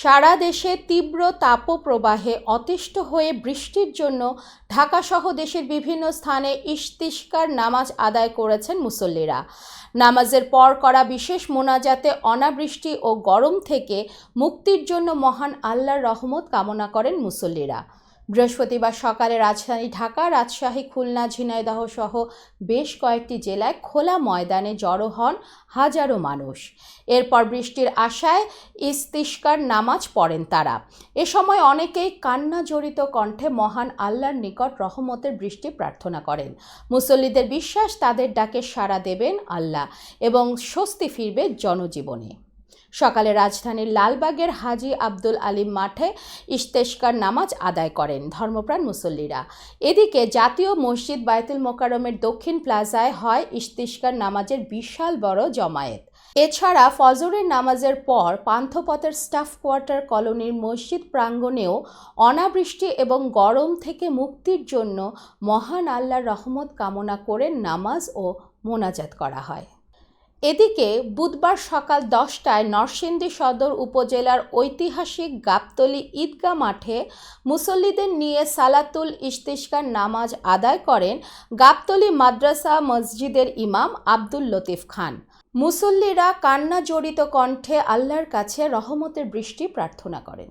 সারা দেশে তীব্র তাপপ্রবাহে অতিষ্ঠ হয়ে বৃষ্টির জন্য ঢাকাসহ দেশের বিভিন্ন স্থানে ইস্তিস্কার নামাজ আদায় করেছেন মুসল্লিরা। নামাজের পর করা বিশেষ মোনাজাতে অনাবৃষ্টি ও গরম থেকে মুক্তির জন্য মহান আল্লাহর রহমত কামনা করেন মুসল্লিরা। বৃহস্পতিবার সকালে রাজধানী ঢাকা, রাজশাহী, খুলনা, ঝিনাইদহ সহ বেশ কয়েকটি জেলায় খোলা ময়দানে জড়ো হন হাজারো মানুষ। এরপর বৃষ্টির আশায় ইস্তিস্কার নামাজ পড়েন তারা। এ সময় অনেকেই কান্না জড়িত কণ্ঠে মহান আল্লাহর নিকট রহমতের বৃষ্টি প্রার্থনা করেন। মুসল্লিদের বিশ্বাস, তাদের ডাকে সাড়া দেবেন আল্লাহ এবং স্বস্তি ফিরবে জনজীবনে। সকালে রাজধানীর লালবাগের হাজি আব্দুল আলিম মাঠে ইস্তেস্কার নামাজ আদায় করেন ধর্মপ্রাণ মুসল্লিরা। এদিকে জাতীয় মসজিদ বায়তুল মোকারমের দক্ষিণ প্লাজায় হয় ইস্তিস্কার নামাজের বিশাল বড় জমায়েত। এছাড়া ফজরের নামাজের পর পান্থপথের স্টাফ কোয়ার্টার কলোনির মসজিদ প্রাঙ্গণেও অনাবৃষ্টি এবং গরম থেকে মুক্তির জন্য মহান আল্লাহর রহমত কামনা করে নামাজ ও মোনাজাত করা হয়। এদিকে বুধবার সকাল দশটায় নরসিংদী সদর উপজেলার ঐতিহাসিক গাবতলী ঈদগাহ মাঠে মুসল্লিদের নিয়ে সালাতুল ইস্তিস্কার নামাজ আদায় করেন গাবতলী মাদ্রাসা মসজিদের ইমাম আব্দুল লতিফ খান। মুসল্লিরা কান্না জড়িত কণ্ঠে আল্লাহর কাছে রহমতের বৃষ্টি প্রার্থনা করেন।